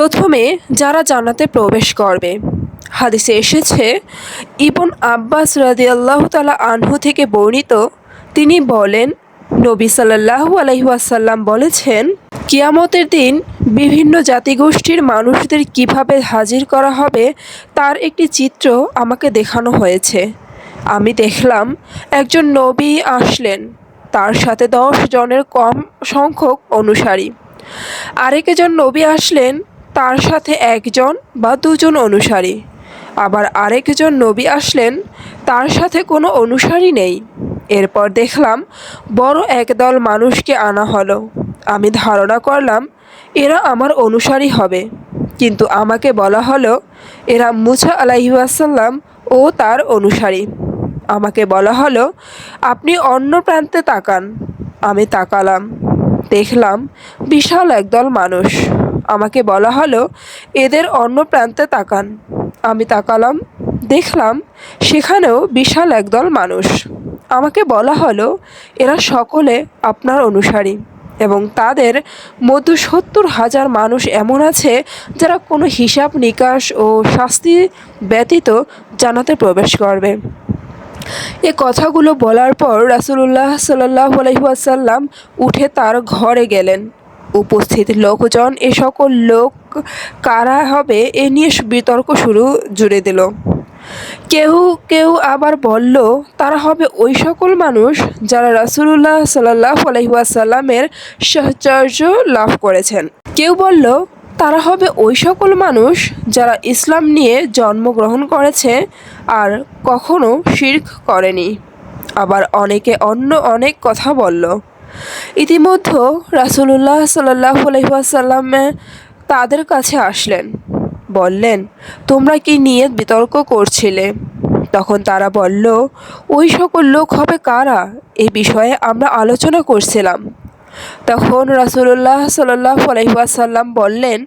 প্রথমে যারা জান্নাতে প্রবেশ করবে। হাদিসে এসেছে, ইবন আব্বাস রাদিয়াল্লাহু তালা আনহু থেকে বর্ণিত, তিনি বলেন, নবী সাল্লাল্লাহু আলহিহাসাল্লাম বলেছেন, কিয়ামতের দিন বিভিন্ন জাতিগোষ্ঠীর মানুষদের কীভাবে হাজির করা হবে তার একটি চিত্র আমাকে দেখানো হয়েছে। আমি দেখলাম, একজন নবী আসলেন, তার সাথে দশ জনের কম সংখ্যক অনুসারী। আরেকজন নবী আসলেন তার সাথে একজন বা দুজন অনুসারী। আবার আরেকজন নবী আসলেন, তার সাথে কোনো অনুসারী নেই। এরপর দেখলাম, বড় একদল মানুষকে আনা হলো। আমি ধারণা করলাম, এরা আমার অনুসারী হবে। কিন্তু আমাকে বলা হলো, এরা মুছা আলাইহাসাল্লাম ও তার অনুসারী। আমাকে বলা হলো, আপনি অন্য প্রান্তে তাকান। আমি তাকালাম, দেখলাম, বিশাল একদল মানুষ। আমাকে বলা হলো, এদের অন্য প্রান্তে তাকান। আমি তাকালাম, দেখলাম সেখানেও বিশাল একদল মানুষ। আমাকে বলা হলো, এরা সকলে আপনার অনুসারী এবং তাদের মধ্যে সত্তর হাজার মানুষ এমন আছে যারা কোনো হিসাব নিকাশ ও শাস্তি ব্যতীত জানাতে প্রবেশ করবে। এ কথাগুলো বলার পর রাসুলুল্লাহ সাল্লাহ আলহিহাসাল্লাম উঠে তার ঘরে গেলেন। উপস্থিত লোকজন, এ সকল লোক কারা হবে, এ নিয়ে বিতর্ক শুরু জুড়ে দিল। কেউ কেউ আবার বলল, তারা হবে ওই সকল মানুষ যারা রাসুলুল্লাহ সাল্লাহ আলহিহাসাল্লামের সাহচর্য লাভ করেছেন। কেউ বলল, তারা হবে ওই সকল মানুষ যারা ইসলাম নিয়ে জন্মগ্রহণ করেছে আর কখনো শির্ক করেনি। আবার অনেকে অন্য অনেক কথা বলল। ইতিমধ্যে রাসুলুল্লাহ সাল্লাহ আলহিহাসাল্লামে তাদের কাছে আসলেন। বললেন, তোমরা কি নিয়ে বিতর্ক করছিলে? তখন তারা বলল, ওই সকল লোক হবে কারা? এ বিষয়ে আমরা আলোচনা করছিলাম। তখন রাসুল্লাহ সাল্লাহ আলহিহাসাল্লাম বললেন,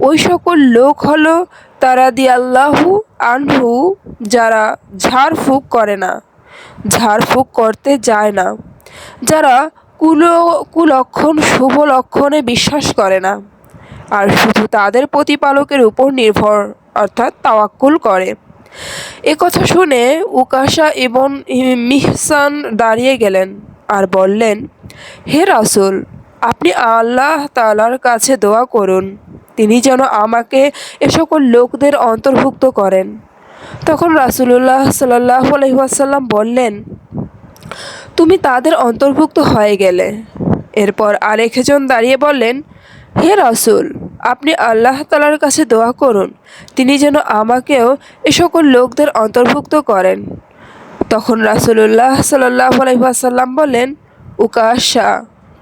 ওই সকল লোক হলো তারা দিয়াল্লাহু আনহু, যারা ঝাড়ফুঁক করে না, ঝাড়ফুঁক করতে যায় না, যারা কুল, কুলক্ষণ শুভ লক্ষণে বিশ্বাস করে না। আর শুধু তাদের প্রতিপালকের উপর নির্ভর, অর্থাৎ তাওয়াক্কুল করে। কথা শুনে উকাশা এবং মিহসান দাঁড়িয়ে গেলেন আর বললেন, হে রাসুল, আপনি আল্লাহ তালার কাছে দোয়া করুন। তিনি যেন আমাকে এ সকল লোকদের অন্তর্ভুক্ত করেন। তখন রাসুলুল্লাহ সাল্লাহ আলহিহাসাল্লাম বললেন তুমি তাদের অন্তর্ভুক্ত হয়ে গেলে। এরপর আরেকজন দাঁড়িয়ে বললেন, হে রাসুল, আপনি আল্লাহ তালার কাছে দোয়া করুন। তিনি যেন আমাকেও এ সকল লোকদের অন্তর্ভুক্ত করেন। তখন রাসুলুল্লাহ সাল্লাহ আলহিহাসাল্লাম বলেন উকাশা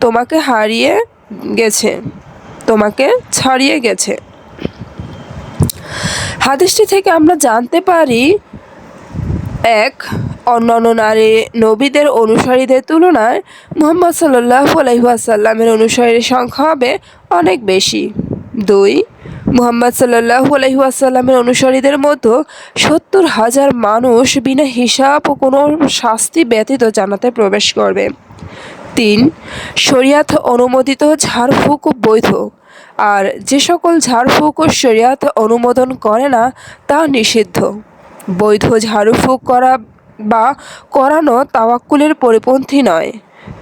তোমাকে হারিয়ে গেছে, তোমাকে ছাড়িয়ে গেছে। হাদিসটি থেকে আমরা জানতে পারি এক, অন্যান্য নারী নবীদের অনুসারীদের তুলনায় মোহাম্মদ সাল্লাহ আলহিহাসাল্লামের অনুসারীর সংখ্যা হবে অনেক বেশি। দুই, মোহাম্মদ সাল্লাহ আলহিহাসাল্লামের অনুসারীদের মতো সত্তর হাজার মানুষ বিনা হিসাব ও কোনো শাস্তি ব্যতীত জানাতে প্রবেশ করবে। তিন, শরিয়াত অনুমোদিত ঝাড়ফুঁক বৈধ। আর যে সকল ঝাড়ফুঁক ও শরিয়াত অনুমোদন করে না, তা নিষিদ্ধ। বৈধ ঝাড়ফুঁক করা বা করানো তাওয়াক্কুলের পরিপন্থী নয়।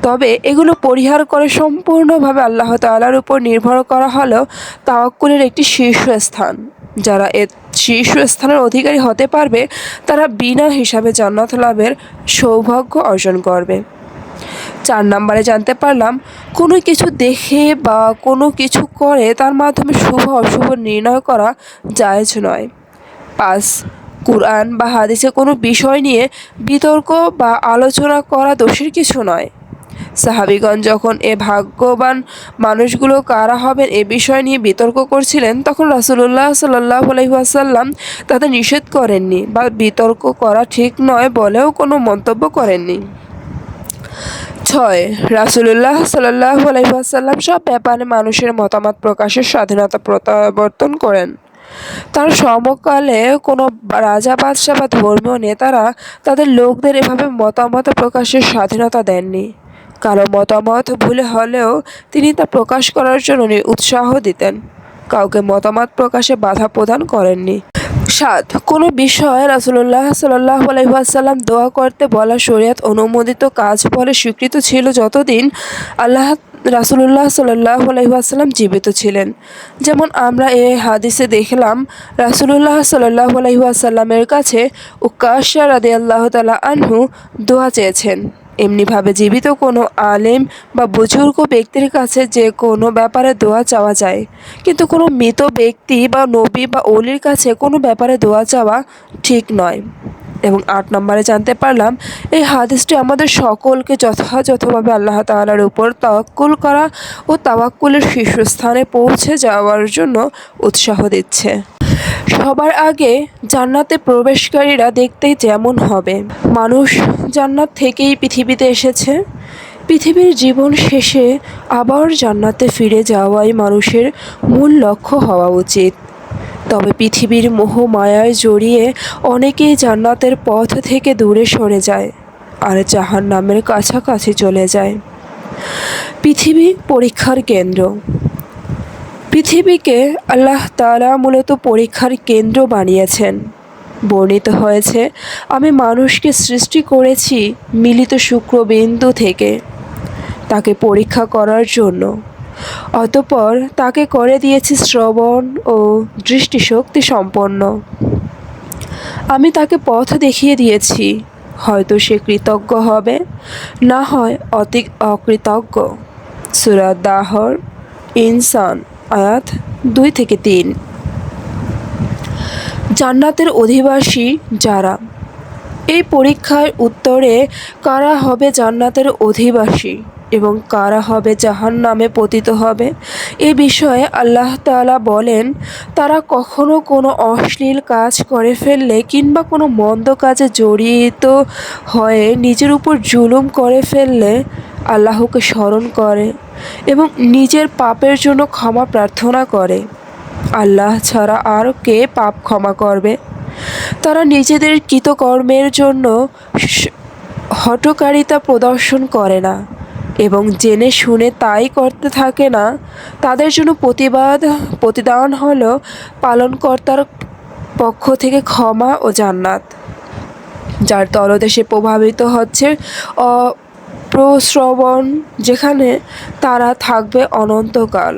তবে এগুলো পরিহার করে সম্পূর্ণভাবে আল্লাহ তালার উপর নির্ভর করা হলো তাওয়াক্কুলের একটি শীর্ষস্থান। যারা এ শীর্ষস্থানের অধিকারী হতে পারবে, তারা বিনা হিসাবে জান্নাত লাভের সৌভাগ্য অর্জন করবে। চার নম্বরে জানতে পারলাম, কোনো কিছু দেখে বা কোনো কিছু করে তার মাধ্যমে শুভ অশুভ নির্ণয় করা জায়েজ নয়। পাঁচ কুরআন বা হাদিসে কোনো বিষয় নিয়ে বিতর্ক বা আলোচনা করা দোষের কিছু নয়। সাহাবিগণ যখন এ ভাগ্যবান মানুষগুলো কারা হবেন এ বিষয় নিয়ে বিতর্ক করছিলেন, তখন রাসুলুল্লাহ সাল্লাহ আলহিহাসাল্লাম তাদের নিষেধ করেননি বা বিতর্ক করা ঠিক নয় বলেও কোনো মন্তব্য করেননি। ছয়, রাসুলুল্লাহ সাল্লাহ আলহিহাসাল্লাম সব ব্যাপারে মানুষের মতামত প্রকাশের স্বাধীনতা প্রত্যাবর্তন করেন। তার সমকালে কোনো রাজা, বাদশাহ বা ধর্মীয় নেতারা তাদের লোকদের এভাবে মতামত প্রকাশের স্বাধীনতা দেননি। কারও মতামত ভুলে হলেও তিনি তা প্রকাশ করার জন্য উৎসাহ দিতেন। কাউকে মতামত প্রকাশে বাধা প্রদান করেননি। সাত, কোনো বিষয়ে রাসুল্লাহ সাল্লাহ আলহিহাসাল্লাম দোয়া করতে বলা শরিয়াত অনুমোদিত কাজ বলে স্বীকৃত ছিল যতদিন আল্লাহ রাসুলুল্লাহ সাল্লাহ আলহিহাসাল্লাম জীবিত ছিলেন। যেমন আমরা এই হাদিসে দেখলাম, রাসুলুল্লাহ সাল্লাহ আলহিহাসাল্লামের কাছে উকাশা রাদে আল্লাহ তালা আনহু দোয়া চেয়েছেন। এমনিভাবে জীবিত কোনো আলেম বা বুজুর্গ ব্যক্তির কাছে যে কোনো ব্যাপারে দোয়া চাওয়া যায়। কিন্তু কোনো মৃত ব্যক্তি বা নবী বা অলির কাছে কোনো ব্যাপারে দোয়া চাওয়া ঠিক নয়। এবং আট নম্বরে জানতে পারলাম, এই হাদিসটি আমাদের সকলকে যথাযথভাবে আল্লাহ তাআলার উপর তাওয়াক্কুল করা ও তাওয়াক্কুলের শীর্ষস্থানে পৌঁছে যাওয়ার জন্য উৎসাহ দিচ্ছে। সবার আগে জান্নাতে প্রবেশকারীরা দেখতে যেমন হবে। মানুষ জান্নাত থেকেই পৃথিবীতে এসেছে। পৃথিবীর জীবন শেষে আবার জান্নাতে ফিরে যাওয়াই মানুষের মূল লক্ষ্য হওয়া উচিত। তবে পৃথিবীর মোহ মায়ায় জড়িয়ে অনেকেই জান্নাতের পথ থেকে দূরে সরে যায় আর জাহান নামের কাছাকাছি চলে যায়। পৃথিবী পরীক্ষার কেন্দ্র। পৃথিবীকে আল্লাহ তালা মূলত পরীক্ষার কেন্দ্র বানিয়েছেন। বর্ণিত হয়েছে, আমি মানুষকে সৃষ্টি করেছি মিলিত শুক্রবিন্দু থেকে। তাকে পরীক্ষা করার জন্য। অতপর তাকে করে দিয়েছি শ্রবণ ও দৃষ্টিশক্তি সম্পন্ন। আমি তাকে পথ দেখিয়ে দিয়েছি, হয়তো সে কৃতজ্ঞ হবে, না হয় অতি অকৃতজ্ঞ সুরাত দাহর, ইনসান। আয়াত দুই থেকে তিন। জান্নাতের অধিবাসী যারা এই পরীক্ষার উত্তরে কারা হবে জান্নাতের অধিবাসী? এবং কারা হবে জাহান নামে পতিত হবে? এ বিষয়ে আল্লাহ তালা বলেন, তারা কখনো কোনো অশ্লীল কাজ করে ফেললে কিংবা কোনো মন্দ কাজে জড়িত হয়ে নিজের উপর জুলুম করে ফেললে আল্লাহকে স্মরণ করে এবং নিজের পাপের জন্য ক্ষমা প্রার্থনা করে। আল্লাহ ছাড়া আর কে পাপ ক্ষমা করবে? তারা নিজেদের কৃতকর্মের জন্য হটকারিতা প্রদর্শন করে না। এবং জেনে শুনে তাই করতে থাকে না। তাদের জন্য প্রতিবাদ, প্রতিদান হল পালনকর্তার পক্ষ থেকে ক্ষমা ও জান্নাত, যার তলদেশে প্রভাবিত হচ্ছে প্রশ্রবণ, যেখানে তারা থাকবে অনন্তকাল।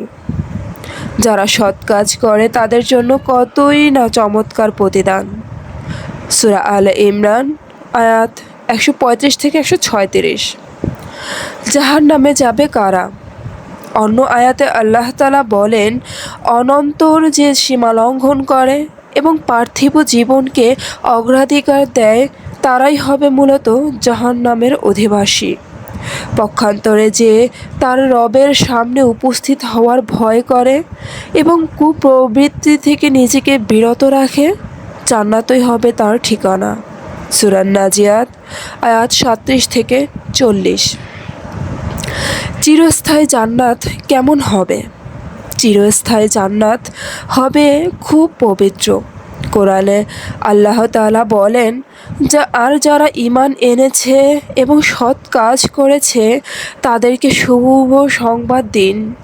যারা সৎ কাজ করে, তাদের জন্য কতই না চমৎকার প্রতিদান। সুরা আল ইমরান, আয়াত একশো পঁয়ত্রিশ থেকে একশো ছয়ত্রিশ। যাহার নামে যাবে কারা? অন্য আয়াতে আল্লাহ তালা বলেন, অনন্তর যে সীমা লঙ্ঘন করে এবং পার্থিব জীবনকে অগ্রাধিকার দেয়, তারাই হবে মূলত জাহান নামের অধিবাসী। পক্ষান্তরে যে তার রবের সামনে উপস্থিত হওয়ার ভয় করে এবং কুপ্রবৃত্তি থেকে নিজেকে বিরত রাখে, জান্নাতই হবে তার ঠিকানা। সুরান নাজিয়াত, আয়াত সাত্রিশ থেকে চল্লিশ। চিরস্থায়ী জান্নাত কেমন হবে? চিরস্থায়ী জান্নাত হবে খুব পবিত্র। কোরআনে আল্লাহ তালা বলেন, যা আর যারা ইমান এনেছে এবং সৎ কাজ করেছে, তাদেরকে শুভ সংবাদ দিন,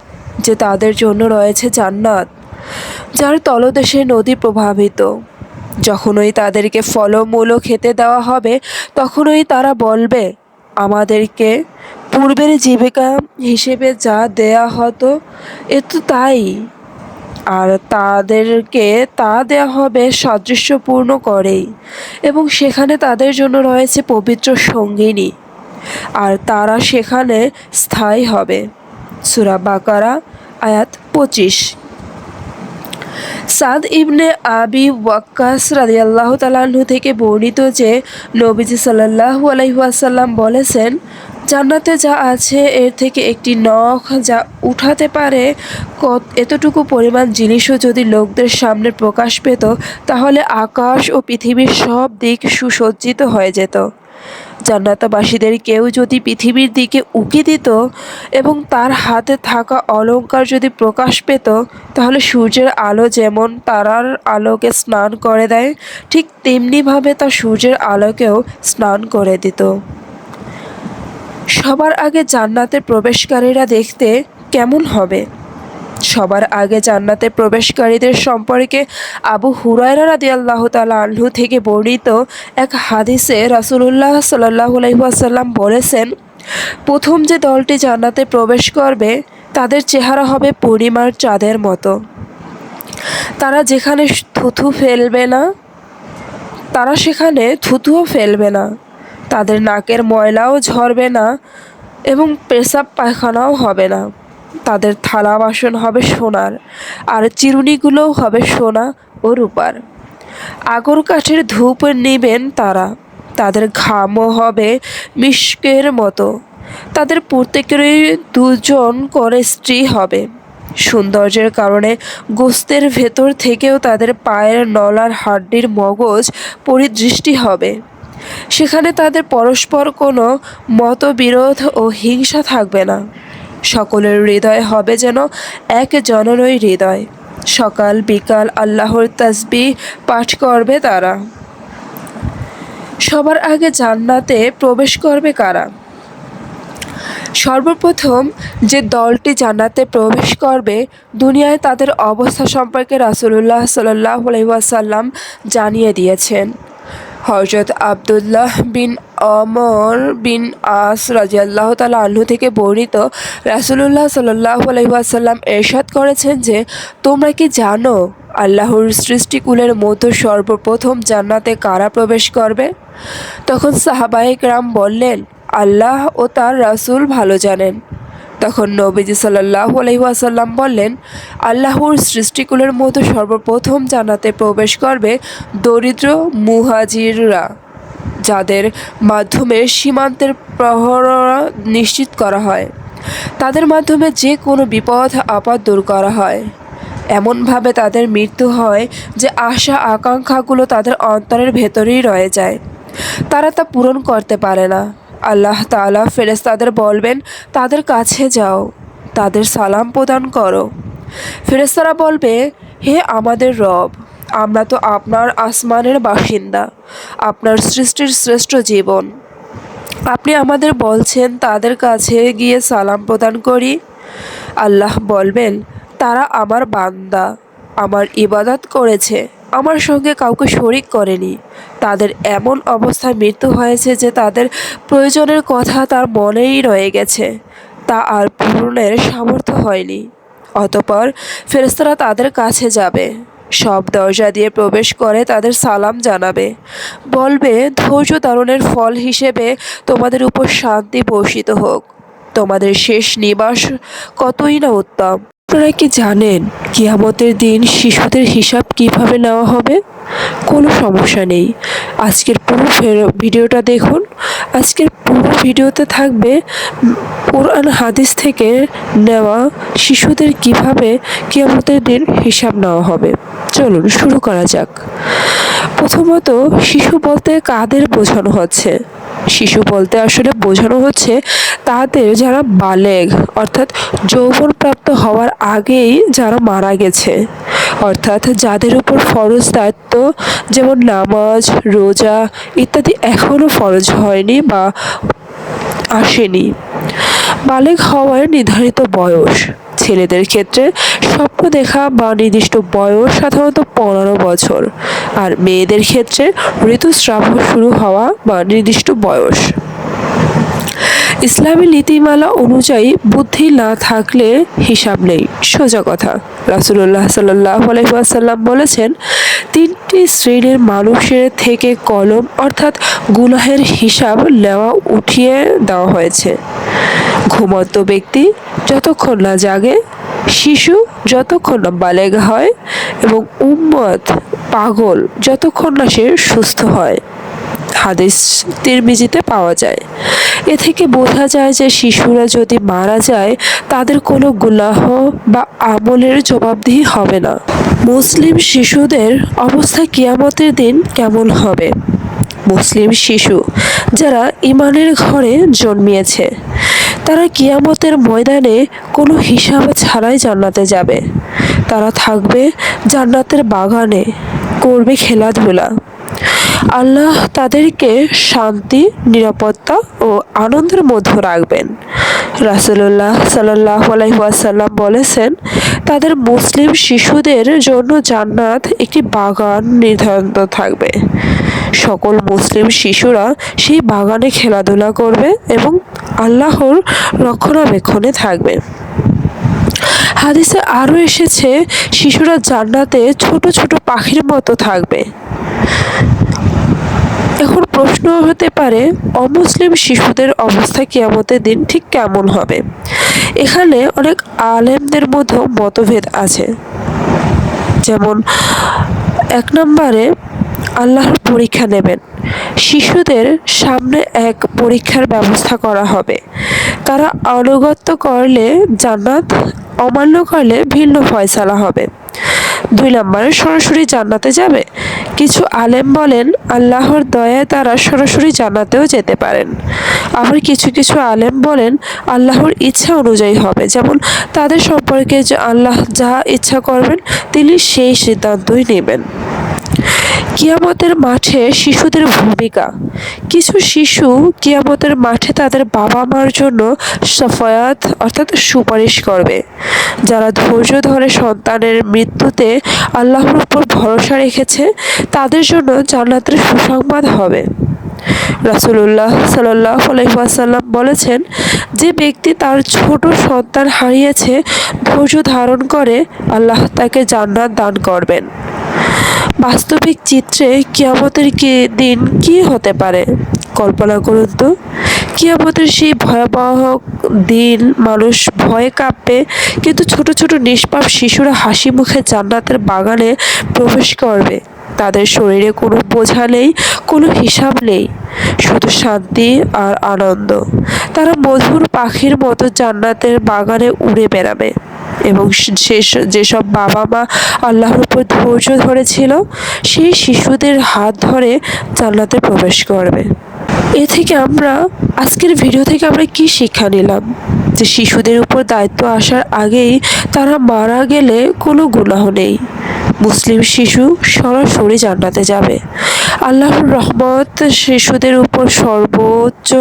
যে তাদের জন্য রয়েছে জান্নাত, যার তলদেশে নদী প্রভাবিত যখনই তাদেরকে ফলমূলও খেতে দেওয়া হবে, তখনই তারা বলবে, আমাদেরকে পূর্বের জীবিকা হিসেবে যা দেয়া হতো, এ তো তাই। আর তাদেরকে তা দেওয়া হবে সাদৃশ্যপূর্ণ করেই, এবং সেখানে তাদের জন্য রয়েছে পবিত্র সঙ্গিনী। আর তারা সেখানে স্থায়ী হবে। সুরা বাকারা, আয়াত পঁচিশ। সাদ ইবনে আবি ওয়াক্কাস রাদিয়াল্লাহ তালাহু থেকে বর্ণিত যে নবীজি সাল্লাহু আলহিহাসাল্লাম বলেছেন জান্নাতে যা আছে, এর থেকে একটি নখ যা উঠাতে পারে কত এতটুকু পরিমাণ জিনিসও যদি লোকদের সামনে প্রকাশ পেত, তাহলে আকাশ ও পৃথিবীর সব দিক সুসজ্জিত হয়ে যেত। জান্নাতবাসীদের কেউ যদি পৃথিবীর দিকে উকি দিত এবং তার হাতে থাকা অলঙ্কার যদি প্রকাশ পেত, তাহলে সূর্যের আলো যেমন তারার আলোকে স্নান করে দেয়, ঠিক তেমনিভাবে তা সূর্যের আলোকেও স্নান করে দিত। সবার আগে জান্নাতে প্রবেশকারীরা দেখতে কেমন হবে? সবার আগে জান্নাতে প্রবেশকারীদের সম্পর্কে আবু হুরায়রা রাদিয়াল্লাহু তাআলা আনহু থেকে বর্ণিত এক হাদিসে রাসূলুল্লাহ সাল্লাল্লাহু আলাইহি বলেছেন, প্রথম যে দলটি জান্নাতে প্রবেশ করবে, তাদের চেহারা হবে পূর্ণিমার চাঁদের মতো। তারা যেখানে থুথু ফেলবে না, তারা সেখানে থুথুও ফেলবে না। তাদের নাকের ময়লাও ঝরবে না এবং পেশাব পায়খানাও হবে না। তাদের থালা বাসন হবে সোনার আর চিরুনিগুলোও হবে সোনা ও রূপার। আগর কাঠের ধূপ নেবেন তারা। তাদের ঘামও হবে মিষ্কের মতো। তাদের প্রত্যেকেরই দুজন করে স্ত্রী হবে। সৌন্দর্যের কারণে গোস্তের ভেতর থেকেও তাদের পায়ের নলার হাড্ডির মগজ পরিদৃষ্টি হবে। সেখানে তাদের পরস্পর কোনো মতবিরোধ ও হিংসা থাকবে না। সকলের হৃদয় হবে যেন এক জননই হৃদয়। সকাল বিকাল আল্লাহর তাসবি পাঠ করবে তারা। সবার আগে জান্নাতে প্রবেশ করবে কারা? সর্বপ্রথম যে দলটি জান্নাতে প্রবেশ করবে, দুনিয়ায় তাদের অবস্থা সম্পর্কে রাসূলুল্লাহ সাল্লাহ আলহিহাসাল্লাম জানিয়ে দিয়েছেন। হজরত আবদুল্লাহ বিন অমর বিন আস রাজিয়াল্লাহ তালা আল্লু থেকে বর্ণিত রাসূলুল্লাহ সাল্লাহ আলহিহাসাল্লাম এরশাদ করেছেন যে, তোমরা কি জানো আল্লাহর সৃষ্টিকুলের মধ্যে সর্বপ্রথম জান্নাতে কারা প্রবেশ করবে? তখন সাহাবাহিক রাম বললেন, আল্লাহ ও তার রাসূল ভালো জানেন। তখন নবীজি সাল্লাহ আলহিহাসাল্লাম বললেন, আল্লাহর সৃষ্টিকুলের মতো সর্বপ্রথম জানাতে প্রবেশ করবে দরিদ্র মুহাজিররা, যাদের মাধ্যমে সীমান্তের প্রহরা নিশ্চিত করা হয়। তাদের মাধ্যমে যে কোনো বিপদ, আপদ দূর করা হয়। এমনভাবে তাদের মৃত্যু হয় যে আশা, আকাঙ্ক্ষাগুলো তাদের অন্তরের ভেতরেই রয়ে যায়। তারা তা পূরণ করতে পারে না। আল্লাহ তালা ফেরেস্তাদের বলবেন, তাদের কাছে যাও, তাদের সালাম প্রদান করো। ফেরেস্তারা বলবে, হে আমাদের রব, আমরা তো আপনার আসমানের বাসিন্দা, আপনার সৃষ্টির শ্রেষ্ঠ জীবন। আপনি আমাদের বলছেন, তাদের কাছে গিয়ে সালাম প্রদান করি? আল্লাহ বলবেন, তারা আমার বান্দা, আমার ইবাদত করেছে। আমার সঙ্গে কাউকে শরিক করেনি। তাদের এমন অবস্থায় মৃত্যু হয়েছে যে তাদের প্রয়োজনের কথা তার মনেই রয়ে গেছে। তা আর পূরণের সামর্থ্য হয়নি। অতপর ফেরেস্তারা তাদের কাছে যাবে। সব দরজা দিয়ে প্রবেশ করে তাদের সালাম জানাবে। বলবে, ধৈর্য ধারণের ফল হিসেবে তোমাদের উপর শান্তি বর্ষিত হোক। তোমাদের শেষ নিবাস কতই না উত্তম। আপনারা কি জানেন কিয়ামতের দিন শিশুদের হিসাব কীভাবে নেওয়া হবে? কোনো সমস্যা নেই। আজকের পুরো ভিডিওটা দেখুন। আজকের পুরো ভিডিওতে থাকবে কোরআন হাদিস থেকে নেওয়া শিশুদের কীভাবে কিয়ামতের দিন হিসাব নেওয়া হবে। চলুন শুরু করা যাক। প্রথমত শিশু বলতে কাদের বোঝানো হচ্ছে? শিশু বলতে আসলে বোঝানো হচ্ছে তাদের যারা বালেগ, অর্থাৎ যৌবনপ্রাপ্ত হওয়ার আগেই যারা মারা গেছে। অর্থাৎ যাদের উপর ফরজ দায়িত্ব, যেমন নামাজ, রোজা ইত্যাদি এখনও ফরজ হয়নি বা আসেনি। বালেগ হওয়ার নির্ধারিত বয়স। ছেলেদের ক্ষেত্রে স্বপ্ন দেখা বা নির্দিষ্ট বয়স সাধারণত পনেরো বছর। আর মেয়েদের ক্ষেত্রে ঋতুস্রাব শুরু হওয়া বা নির্দিষ্ট বয়স। ইসলামী নীতিমালা অনুযায়ী বুদ্ধি না থাকলে হিসাব নেই। সোজা কথা। রাসুল্লাহ সাল্লাহ বলেছেন, তিনটি শ্রেণির মানুষের থেকে কলম অর্থাৎ গুনাহের হিসাব নেওয়া উঠিয়ে দেওয়া হয়েছে। ঘুমন্ত ব্যক্তি যতক্ষণ না জাগে, শিশু যতক্ষণ না বালেগ হয় এবং উম্মত পাগল যতক্ষণ না সে সুস্থ হয়। হাদিস তিরমিজিতে পাওয়া যায়। এ থেকে বোঝা যায় যে শিশুরা যদি মারা যায়, তাদের কোনো গুলাহ বা আমলের জবাবদিহি হবে না। মুসলিম শিশুদের অবস্থা কিয়ামতের দিন কেমন হবে? মুসলিম শিশু যারা ইমানের ঘরে জন্মিয়েছে তারা কিয়ামতের ময়দানে কোনো হিসাব ছাড়াই জান্নাতে যাবে। তারা থাকবে জান্নাতের বাগানে, করবে খেলাধুলা। আল্লাহ তাদেরকে শান্তি, নিরাপত্তা ও আনন্দের মধ্যে রাখবেন। রাসুলুল্লাহ সাল্লাহ আলাইসাল্লাম বলেছেন, তাদের মুসলিম শিশুদের জন্য জান্নাত একটি বাগান নির্ধারিত থাকবে। সকল মুসলিম শিশুরা সেই বাগানে খেলাধুলা করবে এবং আল্লাহর রক্ষণাবেক্ষণে থাকবে। হাদিসে আরও এসেছে, শিশুরা জান্নাতে ছোট ছোট পাখির মতো থাকবে। এখন প্রশ্ন হতে পারে, অমুসলিম শিশুদের অবস্থা কিয়ামতের দিন ঠিক কেমন হবে? এখানে অনেক আলেমদের মধ্যেও মতভেদ আছে। যেমন, এক নম্বরে আল্লাহর পরীক্ষা নেবেন। শিশুদের সামনে এক পরীক্ষার ব্যবস্থা করা হবে। তারা আনুগত্য করলে জান্নাত, অমান্য করলে ভিন্ন ফয়সালা হবে। দুই নম্বরে, সরাসরি জান্নাতে যাবে। কিছু আলেম বলেন, আল্লাহর দয়ায় তারা সরাসরি জান্নাতেও যেতে পারেন। আবার কিছু কিছু আলেম বলেন, আল্লাহর ইচ্ছা অনুযায়ী হবে। যেমন, তাদের সম্পর্কে যে আল্লাহ যা ইচ্ছা করবেন, তিনি সেই সিদ্ধান্তই নেবেন। কিয়ামতের মাঠে শিশুদের ভূমিকা। কিছু শিশু কিয়ামতের মাঠে তাদের বাবা মার জন্য সফায়াত অর্থাৎ সুপারিশ করবে। যারা ধৈর্য ধরে সন্তানের মৃত্যুতে আল্লাহর উপর ভরসা রেখেছে, তাদের জন্য জান্নাতের সুসংবাদ হবে। রাসুলুল্লাহ সাল্লাহ আলহিহাসাল্লাম বলেছেন, যে ব্যক্তি তার ছোট সন্তান হারিয়েছে, ধৈর্য ধারণ করে আল্লাহ তাকে জান্নাত দান করবেন। বাস্তবিক চিত্রে কিয়ামতের কি দিন কি হতে পারে? কল্পনা করুন তো। কিয়ামতের সেই ভয়াবহ দিন মানুষ ভয়ে কাঁপবে, কিন্তু ছোট ছোট নিষ্পাপ শিশুরা হাসি মুখে জান্নাতের বাগানে প্রবেশ করবে। তাদের শরীরে কোনো বোঝা নেই, কোনো হিসাব নেই, শুধু শান্তি আর আনন্দ। তারা মধুর পাখির মতো জান্নাতের বাগানে উড়ে বেড়াবে। এবং শেষ যেসব বাবা মা আল্লাহর উপর ধৈর্য ধরেছিল সেই শিশুদের হাত ধরে জান্নাতে প্রবেশ করবে। এ থেকে আমরা, আজকের ভিডিও থেকে আমরা কি শিক্ষা নিলাম? যে শিশুদের উপর দায়িত্ব আসার আগেই তারা মারা গেলে কোনো গুনাহ নেই। মুসলিম শিশু সরাসরি জান্নাতে যাবে। আল্লাহর রহমত শিশুদের উপর সর্বোচ্চ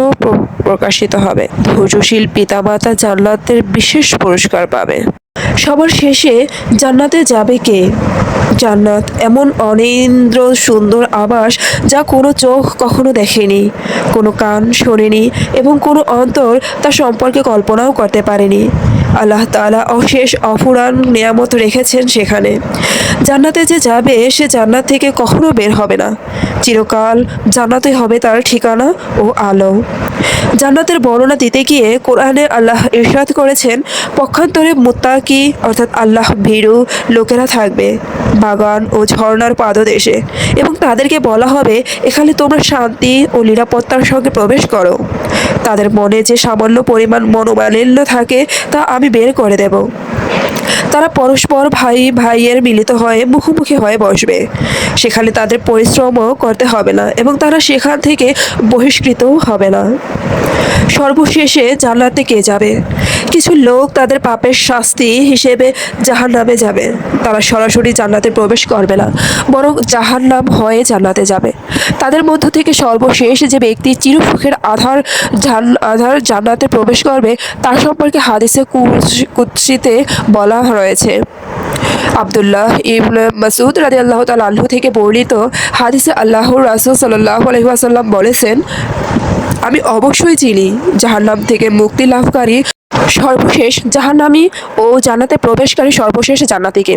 প্রকাশিত হবে। ধৈর্যশীল পিতামাতা জান্নাতের বিশেষ পুরস্কার পাবে। সবার শেষে জান্নাতে যাবে কে? জান্নাত এমন অনিন্দ্র সুন্দর আবাস যা কোনো চোখ কখনো দেখেনি, কোনো কান শোনেনি এবং কোনো অন্তর তা সম্পর্কে কল্পনাও করতে পারেনি। আল্লাহ তালা অশেষ অফুরান নিয়ামত রেখেছেন সেখানে। জান্নাতে যে যাবে, সে জান্নাত থেকে কখনো বের হবে না। চিরকাল জান্নাতে হবে তার ঠিকানা ও আলো। জান্নাতের বর্ণনা দিতে গিয়ে কোরআনে আল্লাহ ইরশাদ করেছেন, পক্ষান্তরে মুত্তাকি অর্থাৎ আল্লাহ ভীরু লোকেরা থাকবে বাগান ও ঝর্ণার পাদদেশে। এবং তাদেরকে বলা হবে, এখানে তোমরা শান্তি ও নিরাপত্তার সঙ্গে প্রবেশ করো। তাদের মনে যে সামান্য পরিমাণ মনোমালিন্য থাকে, তা আমি বের করে দেব। তারা পরস্পর ভাই ভাইয়ের মিলিত হয়ে মুখোমুখি হয়ে বসবে। সেখানে তাদের পরিশ্রমও করতে হবে না এবং তারা সেখান থেকে বহিষ্কৃতও হবে না। সর্বশেষে জান্নাতে কে যাবে? কিছু লোক তাদের পাপের শাস্তি হিসেবে জাহান নামে যাবে। তারা সরাসরি জান্নাতে প্রবেশ করবে না, বরং জাহান নাম হয়ে জান্নাতে যাবে। তাদের মধ্য থেকে সর্বশেষ যে ব্যক্তি চিরসুখের আধার আধার জান্নাতে প্রবেশ করবে, তার সম্পর্কে হাদিসে কুৎসিতে বলা রয়েছে। আবদুল্লাহ ইবন মাসুদ রাজি আল্লাহ তাল আল্লাহ থেকে বর্ণিত হাদিসে আল্লাহর রাসুল সাল্লাহ আলহিহাসাল্লাম বলেছেন, আমি অবশ্যই চিনি, জাহান্নাম থেকে মুক্তি লাভকারী সর্বশেষ জাহান্নামী ও জান্নাতে প্রবেশকারী সর্বশেষ জান্নাতিকে।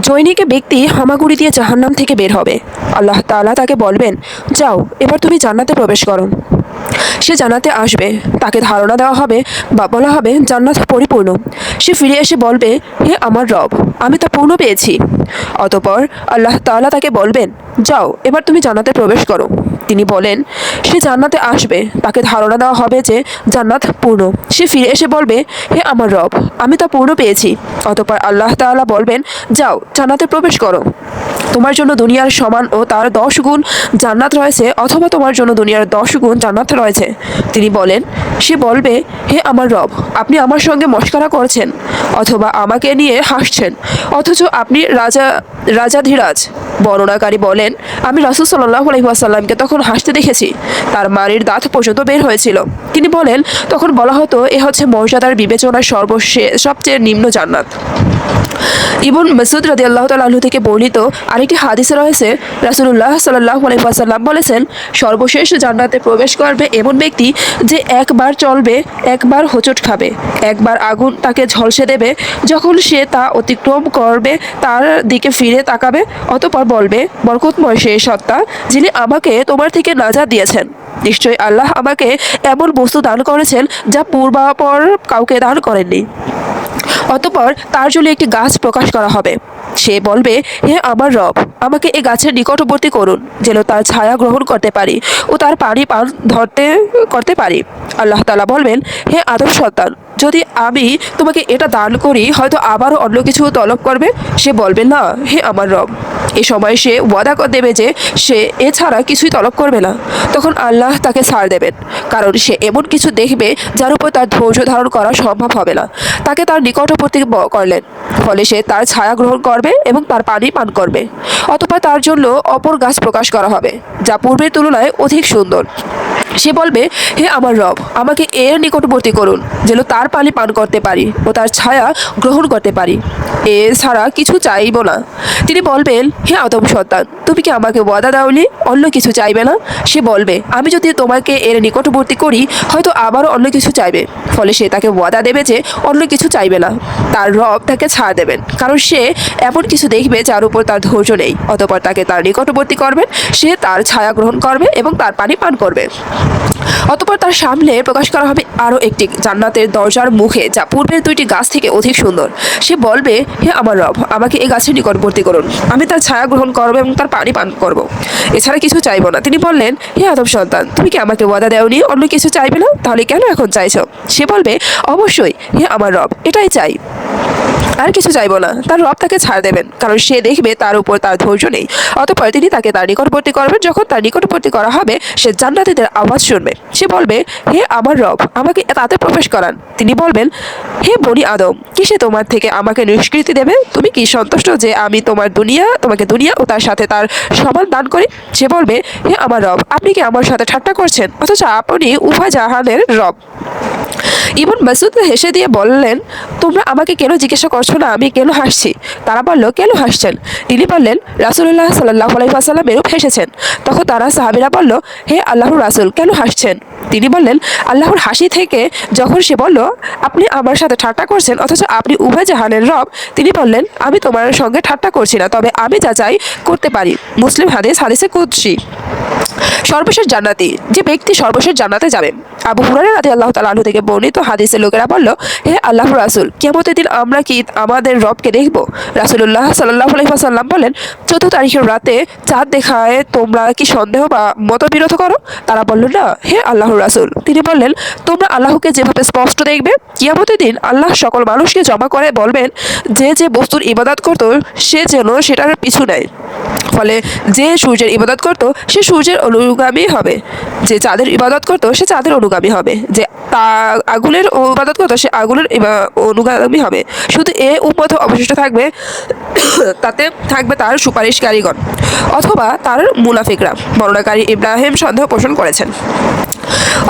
জৈনিকে ব্যক্তি হামাগুড়ি দিয়ে জাহান্নাম থেকে বের হবে। আল্লাহ তালা তাকে বলবেন, যাও, এবার তুমি জান্নাতে প্রবেশ করো। সে জান্নাতে আসবে, তাকে ধারণা দেওয়া হবে বা বলা হবে জান্নাত পরিপূর্ণ। সে ফিরে এসে বলবে, হে আমার রব, আমি তা পূর্ণ পেয়েছি। অতপর আল্লাহ তালা তাকে বলবেন, যাও, এবার তুমি জান্নাতে প্রবেশ করো। তিনি বলেন, সে জান্নাতে আসবে, তাকে ধারণা দেওয়া হবে যে জান্নাত পূর্ণ। সে ফিরে এসে বলবে, হে আমার রব, আমি তা পূর্ণ পেয়েছি। অতপর আল্লাহ তাআলা বলবেন, যাও, জান্নাতে প্রবেশ করো। তোমার জন্য দুনিয়ার সমান ও তার দশ গুণ জান্নাত রয়েছে, অথবা তোমার জন্য দুনিয়ার দশ গুণ জান্নাত রয়েছে। তিনি বলেন, সে বলবে, হে আমার রব, আপনি আমার সঙ্গে মস্করা করছেন, অথবা আমাকে নিয়ে হাসছেন, অথচ আপনি রাজা, রাজাধিরাজ। বর্ণনাকারী বলেন, আমি রাসুল সাল্লাহ আলহিহাসাল্লামকে তখন হাসতে দেখেছি, তার মারির দাঁত পর্যন্ত বের হয়েছিল। তিনি বলেন, তখন বলা হতো, এ হচ্ছে মর্যাদার বিবেচনার সর্বশেষ, সবচেয়ে নিম্ন জান্নাত। ইবন মসুদ রাদি আল্লাহ তালু থেকে বর্ণিত আরেকটি হাদিসে রয়েছে রাসুল্লাহ সাল্লাহ আলাইসাল্লাম বলেছেন, সর্বশেষ জান্নাতে প্রবেশ করবে এমন ব্যক্তি যে একবার চলবে, একবার হোঁচট খাবে, একবার আগুন তাকে ঝলসে দেবে, যখন সে তা অতিক্রম করবে, তার দিকে ফিরে তাকাবে, অতপর বলবে, বরকতময় সে সত্তা যিনি আমাকে তোমার থেকে নাজাত দিয়েছেন। নিশ্চয়ই আল্লাহ আমাকে এমন বস্তু দান করেছেন যা পূর্বাপর কাউকে দান করেননি। অতপর তার জন্য একটি গাছ প্রকাশ করা হবে। সে বলবে, হে আমার রব, আমাকে এ গাছের নিকটবর্তী করুন, যেন তার ছায়া গ্রহণ করতে পারি ও তার পানি পান ধরতে, করতে পারি। আল্লাহ তালা বলবেন, হে আদম সন্তান যদি আমি তোমাকে এটা দান করি, হয়তো আবারও অন্য কিছু তলব করবে? সে বলবে, না, হে আমার রব। এ সময় সে ওয়াদা দেবে যে সে এছাড়া কিছুই তলব করবে না। তখন আল্লাহ তাকে ছাড় দেবেন, কারণ সে এমন কিছু দেখবে যার উপর তার ধৈর্য ধারণ করা সম্ভব হবে না। তাকে তার নিকটবর্তী করলেন, ফলে সে তার ছায়া গ্রহণ করবে এবং তার পানি পান করবে। অথবা তার জন্য অপর গাছ প্রকাশ করা হবে, যা পূর্বের তুলনায় অধিক সুন্দর। সে বলবে, হে আমার রব, আমাকে এর নিকটবর্তী করুন, যেন তার পানি পান করতে পারি ও তার ছায়া গ্রহণ করতে পারি। এ ছাড়া কিছু চাইব না। তিনি বলবেন, হে আদম সন্তান তুমি কি আমাকে ওয়াদা দাওনি? অন্য কিছু চাইবে না? সে বলবে, আমি যদি তোমাকে এর নিকটবর্তী করি, হয়তো আবারও অন্য কিছু চাইবে। ফলে সে তাকে ওয়াদা দেবে যে অন্য কিছু চাইবে না। তার রব তাকে ছাড় দেবেন, কারণ সে এমন কিছু দেখবে যার উপর তার ধৈর্য নেই। অতপর তাকে তার নিকটবর্তী করবেন, সে তার ছায়া গ্রহণ করবে এবং তার পানি পান করবে। অতপর তার সামনে প্রকাশ করা হবে আরও একটি জান্নাতের দরজার মুখে, যা পূর্বের দুইটি গাছ থেকে অধিক সুন্দর। সে বলবে, হে আমার রব, আমাকে এই গাছের নিকটবর্তী করুন। আমি তার ছায়া গ্রহণ করব এবং তার পানি পান করব। এছাড়া কিছু চাইব না। তিনি বললেন, হে আদম সন্তান, তুমি কি আমাকে ওয়াদা দেওনি? অন্য কিছু চাইবে না? তাহলে কেন এখন চাইছ? সে বলবে, অবশ্যই, হে আমার রব, এটাই চাই। আর কিছু চাইব না। তার রব তাকে ছাড় দেবেন, কারণ সে দেখবে তার উপর তার ধৈর্য নেই। অতপর তিনি তাকে তার নিকটবর্তী করবেন, যখন তার নিকটবর্তী করা হবে, সে জান্নাতীদের আওয়াজ শুনবে। সে বলবে, হে আমার রব, আমাকে তাতে প্রবেশ করান। তিনি বলবেন, হে বনি আদম, কিসে তোমার থেকে আমাকে নিষ্কৃতি দেবে? তুমি কি সন্তুষ্ট যে আমি তোমার দুনিয়া, তোমাকে দুনিয়া ও তার সাথে তার সমান দান করি? সে বলবে, হে আমার রব, আপনি কি আমার সাথে ঠাট্টা করছেন? অথচ আপনি উভয় জাহানের রব। ইবন মাসুদ হেসে দিয়ে বললেন, তোমরা আমাকে কেন জিজ্ঞাসা করছ না? আমি কেন হাসছি? তারা বলল, কেন হাসছেন? তিনি বললেন রাসুল্লাহ সাল্লাহ আলাইসাল্লাম এরূপ হেসেছেন। তখন তারা সাহাবিরা বলল, হে আল্লাহর রাসুল, কেন হাসছেন? তিনি বললেন, আল্লাহর হাসি থেকে যখন সে বলল, আপনি আমার সাথে ঠাট্টা করছেন, অথচ আপনি উভয় জাহানের রব, তিনি বললেন, আমি তোমার সঙ্গে ঠাট্টা করছি না, তবে আমি যা চাই করতে পারি। মুসলিম হাদিস, হাদিসে কুৎসি সর্বশেষ জান্নাতি, যে ব্যক্তি সর্বশেষ জান্নাতে যাবে। আবু হুরারা রাতে আল্লাহ তালা আনহু থেকে বর্ণিত হাদিসের লোকেরা বলল, হে আল্লাহ রাসুল কেমতের দিন আমরা কি আমাদের রবকে দেখব? রাসুল্লাহ সাল্লাহ আলহিহাসাল্লাম বলেন, চতুর্থ তারিখের রাতে চাঁদ দেখায় তোমরা কি সন্দেহ বা মতবিরোধ করো? তারা বলল, না, হে আল্লাহ রাসুল। তিনি বললেন, তোমরা আল্লাহকে যেভাবে স্পষ্ট দেখবে, কিয়ামতের দিন আল্লাহ সকল মানুষকে জমা করে বলবেন, যে যে বস্তুর ইবাদত করতো, সে যেন সেটার পিছু নেয়। ফলে যে সূর্যের ইবাদত করত, সে সূর্যের অনুগামী হবে। যে চাঁদের ইবাদত করত, সে চাঁদের অনুগামী হবে। যে তা আগুনের ইবাদত করতো, সে আগুনের অনুগামী হবে। শুধু এ উম্মত অবশিষ্ট থাকবে, তাতে থাকবে তার সুপারিশকারীগণ অথবা তার মুনাফিকরা। বর্ণাকারী ইব্রাহিম সন্দেহ পোষণ করেছেন।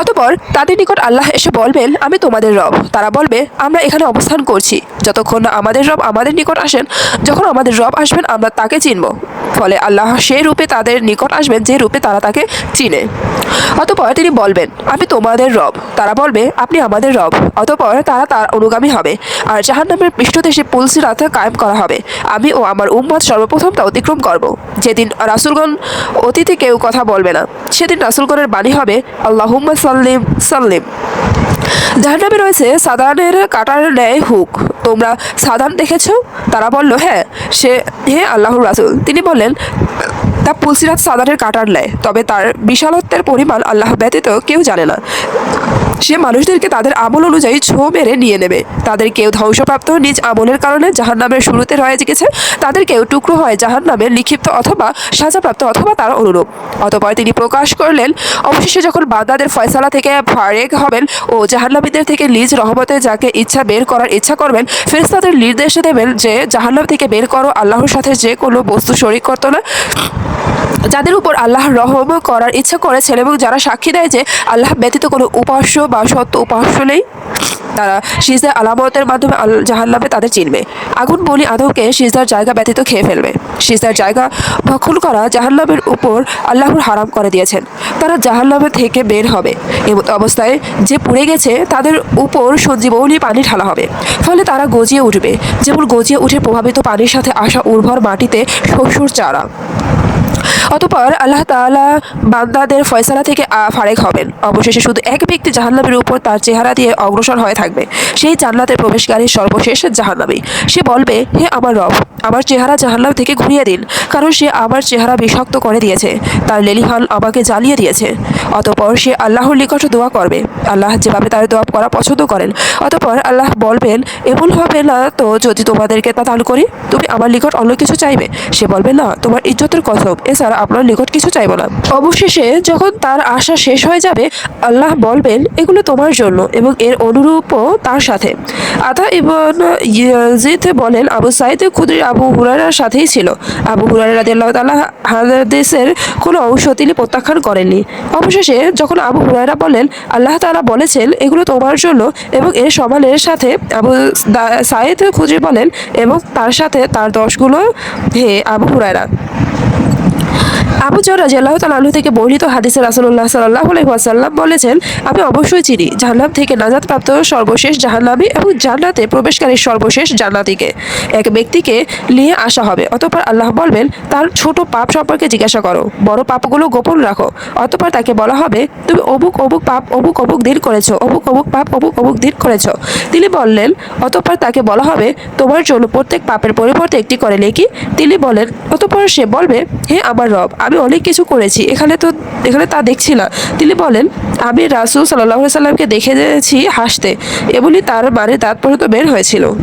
অতপর তাদের নিকট আল্লাহ এসে বলবেন, আমি তোমাদের রব। তারা বলবে, আমরা এখানে অবস্থান করছি। যতক্ষণ না আমাদের রব আমাদের নিকট আসেন, যখন আমাদের রব আসবেন, আমরা তাকে চিনব। ফলে আল্লাহ সেই রূপে তাদের নিকট আসবেন, যে রূপে তারা তাকে চিনে। অতপর তিনি বলবেন, আমি তোমাদের রব। তারা বলবে, আপনি আমাদের রব। অতপর তারা তার অনুগামী হবে, আর জাহান্নামের পৃষ্ঠদেশে পুলসি রাতে কায়েম করা হবে। আমি ও আমার উম্মত সর্বপ্রথম তা অতিক্রম করব। যেদিন রাসুলগণ অতীতে কেউ কথা বলবে না, সেদিন রাসুলগণের বাণী হবে আল্লাহুম্মা সাল্লিম সাল্লিম। জাহান্নামে রয়েছে সাদানের কাটার ন্যায় হুক। তোমরা সাদান দেখেছ? তারা বলল হ্যাঁ সে হে আল্লাহর রাসুল। তিনি বললেন, তা পুলসিরাত সাদানের কাটার ন্যায়, তবে তার বিশালত্বের পরিমাণ আল্লাহ ব্যতীত কেউ জানে না। সে মানুষদেরকে তাদের আমল অনুযায়ী ছো মেরে নিয়ে নেবে। তাদের কেউ ধ্বংসপ্রাপ্ত নিজ আমলের কারণে জাহান নামের শুরুতে রয়ে গেছে তাদের কেউ টুকরো হয় জাহান নামের লিখিত অথবা সাজাপ্রাপ্ত অথবা তার অনুরূপ। অতপর তিনি প্রকাশ করলেন, অবশেষে যখন বান্দাদের ফয়সালা থেকে ফারেক হবেন ও জাহান্নামীদের থেকে নিজ রহমতে যাকে ইচ্ছা বের করার ইচ্ছা করবেন, ফেরেশতাদের নির্দেশে দেবেন যে, জাহান্নাম থেকে বের করো, আল্লাহর সাথে যে কোনো বস্তু শরিক করতো না। যাদের উপর আল্লাহর রহম করার ইচ্ছা করেছেন এবং যারা সাক্ষী দেয় যে আল্লাহ ব্যতীত কোনো উপাস্য বা সত্য উপাস্য নেই, তারা সিজদার আলামতের মাধ্যমে জাহান্নামে তাদের চিনবে। আগুন বলি আদমকে সিজদার জায়গা ব্যতীত খেয়ে ফেলবে। সিজদার জায়গা ভক্ষণ করা জাহান্নামের উপর আল্লাহর হারাম করে দিয়েছেন। তারা জাহান্নামে থেকে বের হবে। এমত অবস্থায় যে পুড়ে গেছে, তাদের উপর সঞ্জীবনী পানি ঢালা হবে। ফলে তারা গজিয়ে উঠবে। যেমন গজিয়ে উঠে প্রভাবিত পানির সাথে আসা উর্বর মাটিতে শস্যর চারা। অতপর আল্লাহ তাআলা বান্দাদের ফয়সালা থেকে ফারেক হবেন। অবশেষে শুধু এক ব্যক্তি জাহান্নামের উপর তার চেহারা দিয়ে অগ্রসর হয়ে থাকবে। সেই জান্নাতের প্রবেশকারী সর্বশেষ জাহান্নামী। সে বলবে, হে আমার রব, আমার চেহারা জাহান্নাম থেকে ঘুরিয়ে দিন, কারণ সে আমার চেহারা বিষাক্ত করে দিয়েছে। তার লেলিহান আমাকে জ্বালিয়ে দিয়েছে। অতপর সে আল্লাহর নিকট দোয়া করবে। আল্লাহ যেভাবে তার দোয়া করা পছন্দ করেন। অতপর আল্লাহ বলবেন, এমন হবে না তো যদি তোমাদেরকে তা দান করি, তুমি আমার নিকট অন্য কিছু চাইবে? সে বলবে, না, তোমার ইজ্জতের কসম এছাড়া আপনার নিকট কিছু চাইব না। অবশেষে যখন তার আশা শেষ হয়ে যাবে, আল্লাহ বলবেন, এগুলো তোমার জন্য এবং এর অনুরূপও তার সাথে। আতা ইবন ইয়াজিদ বলেন, আবু সাইদ খুদরি আবু হুরারার সাথেই ছিল। আবু হুরারা রাদিয়াল্লাহু তাআলা হাদিসের কোনো অংশ তিনি প্রত্যাখ্যান করেননি। অবশেষে যখন আবু হুরায়রা বলেন, আল্লাহ তাআলা বলেছেন, এগুলো তোমার জন্য এবং এর সমানের সাথে। আবু সাইদ খুদরি বলেন, এবং তার সাথে তার দশগুলো হে আবু হুরায়রা। আবু জর রাজিয়াল্লাহ তালু থেকে বর্ণিত হাদিসে রাসুল্লাহ সাল্লাহ আলহিহাসাল্লাম বলেছেন আমি অবশ্যই চিনি জাহান্নাম থেকে নাজাদপ্রাপ্ত সর্বশেষ জাহান্নামী এবং জান্নাতে প্রবেশকারী সর্বশেষ জান্নাতিকে। এক ব্যক্তিকে নিয়ে আসা হবে, অতপর আল্লাহ বলবেন, তার ছোট পাপ সম্পর্কে জিজ্ঞাসা করো, বড় পাপগুলো গোপন রাখো, অতপর তাকে বলা হবে, তুমি অমুক অমুক পাপ অমুক অমুক দিন করেছ অমুক অমুক পাপ অমুক অমুক দিন করেছ। তিনি বললেন, অতপর তাকে বলা হবে, তোমার জন্য প্রত্যেক পাপের পরিবর্তে একটি করে নেকি? তিনি বলেন, অতপর সে বলবে, হে আমার রব, আমি অনেক কিছু করেছি। এখানে তো, এখানে তা দেখছি না। তিনি বলেন, আমি রাসুল সাল্লাহ সাল্লামকে দেখে দেখেছি হাসতে এগুলি তার মানে তাৎপর্য বের হয়েছিল।